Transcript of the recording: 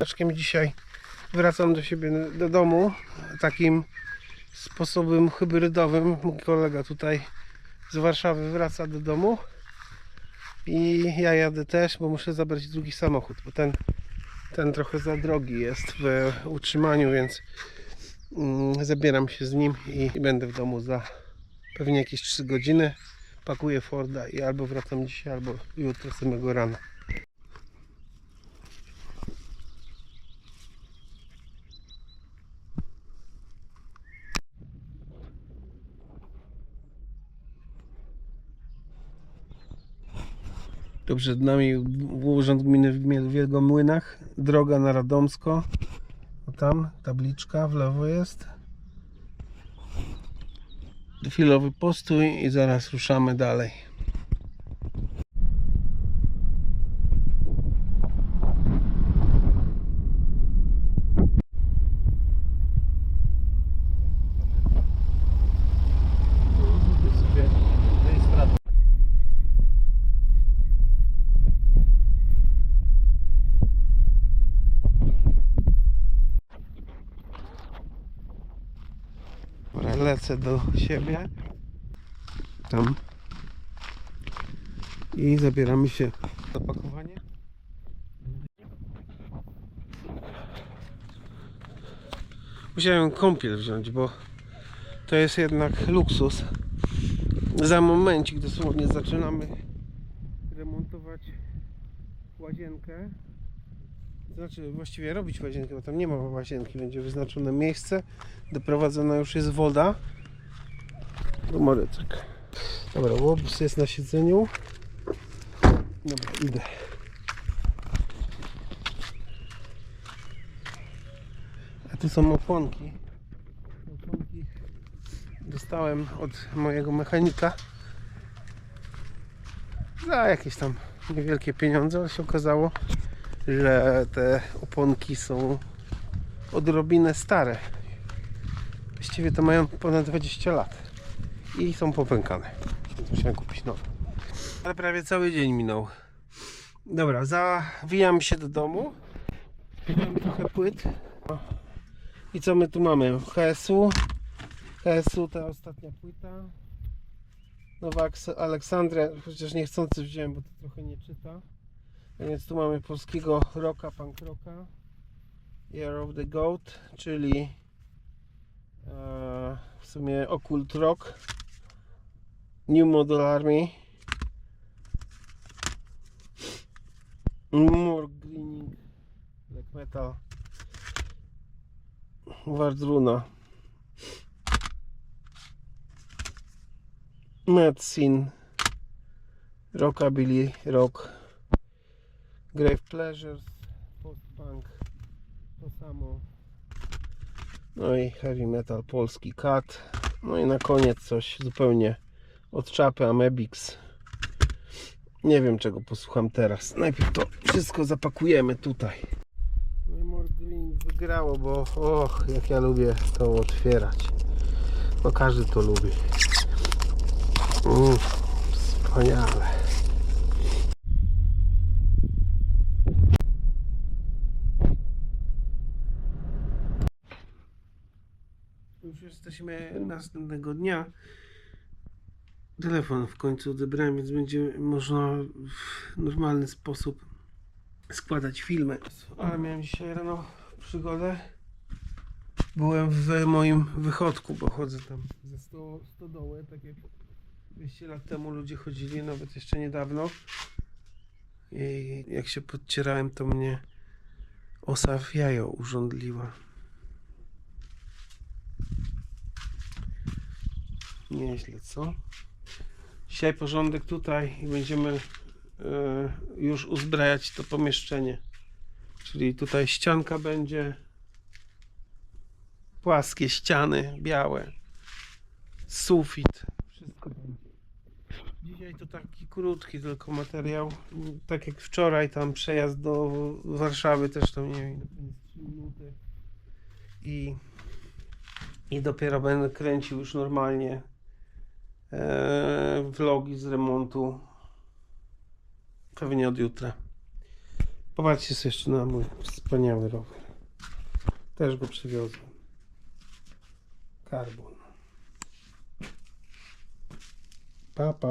Taczkiem dzisiaj wracam do siebie do domu takim sposobem hybrydowym. Mój kolega tutaj z Warszawy wraca do domu i ja jadę też, bo muszę zabrać drugi samochód, bo ten, ten trochę za drogi jest w utrzymaniu, więc mm, zabieram się z nim i będę w domu za pewnie jakieś 3 godziny. Pakuję Forda i albo wracam dzisiaj, albo jutro samego rana. To przed nami Urząd Gminy w Wielgomłynach, droga na Radomsko. Tam tabliczka w lewo jest. Chwilowy postój i zaraz ruszamy dalej. Dobra, lecę do siebie. Tam. I zabieramy się do pakowania. Musiałem kąpiel wziąć, bo to jest jednak luksus. Za momencik dosłownie zaczynamy remontować łazienkę. Znaczy właściwie robić łazienkę, bo tam nie ma łazienki, będzie wyznaczone miejsce. Doprowadzona już jest woda. Rumorycek. Dobra, łobuz jest na siedzeniu. Dobra, idę. A tu są oponki. Oponki dostałem od mojego mechanika za jakieś tam niewielkie pieniądze, ale się okazało, że te oponki są odrobinę stare. Właściwie to mają ponad 20 lat i są popękane. Więc musiałem kupić nowe. Ale prawie cały dzień minął. Dobra, zawijam się do domu. Wziąłem trochę płyt. I co my tu mamy? HSU. HSU ta ostatnia płyta. Nowa Aleksandria, chociaż niechcący wziąłem, bo to trochę nie czyta. Więc tu mamy polskiego rocka, punk rocka. Year of the Goat, czyli e, w sumie Occult Rock. New Model Army. More Greening Black Metal. Wardruna. Medicine. Rockabilly Rock. Grave Pleasures, Post-Punk, to samo. No i Heavy Metal Polski Cat. No i na koniec coś zupełnie od czapy Amebix. Nie wiem czego posłucham teraz. Najpierw to wszystko zapakujemy tutaj. No i More Green wygrało, bo och, jak ja lubię to otwierać. No każdy to lubi. Mm, wspaniale. Już jesteśmy następnego dnia. Telefon w końcu odebrałem, więc będzie można w normalny sposób składać filmy. Ale miałem dzisiaj rano przygodę. Byłem w moim wychodku, bo chodzę tam ze sto, stodoły, tak jak 200 lat temu ludzie chodzili, nawet jeszcze niedawno. I jak się podcierałem, to mnie osa w jajo urządliła. Nieźle, co? Dzisiaj porządek tutaj i będziemy e, już uzbrajać to pomieszczenie. Czyli tutaj ścianka będzie płaskie ściany, białe, sufit, wszystko będzie. Dzisiaj to taki krótki tylko materiał. Tak jak wczoraj tam przejazd do Warszawy też tam nie wiem, 3 minuty. I, I dopiero będę kręcił już normalnie vlogi z remontu. Pewnie od jutra. Popatrzcie sobie jeszcze na mój wspaniały rower. Też go przywiozłem. Karbon. Pa, pa.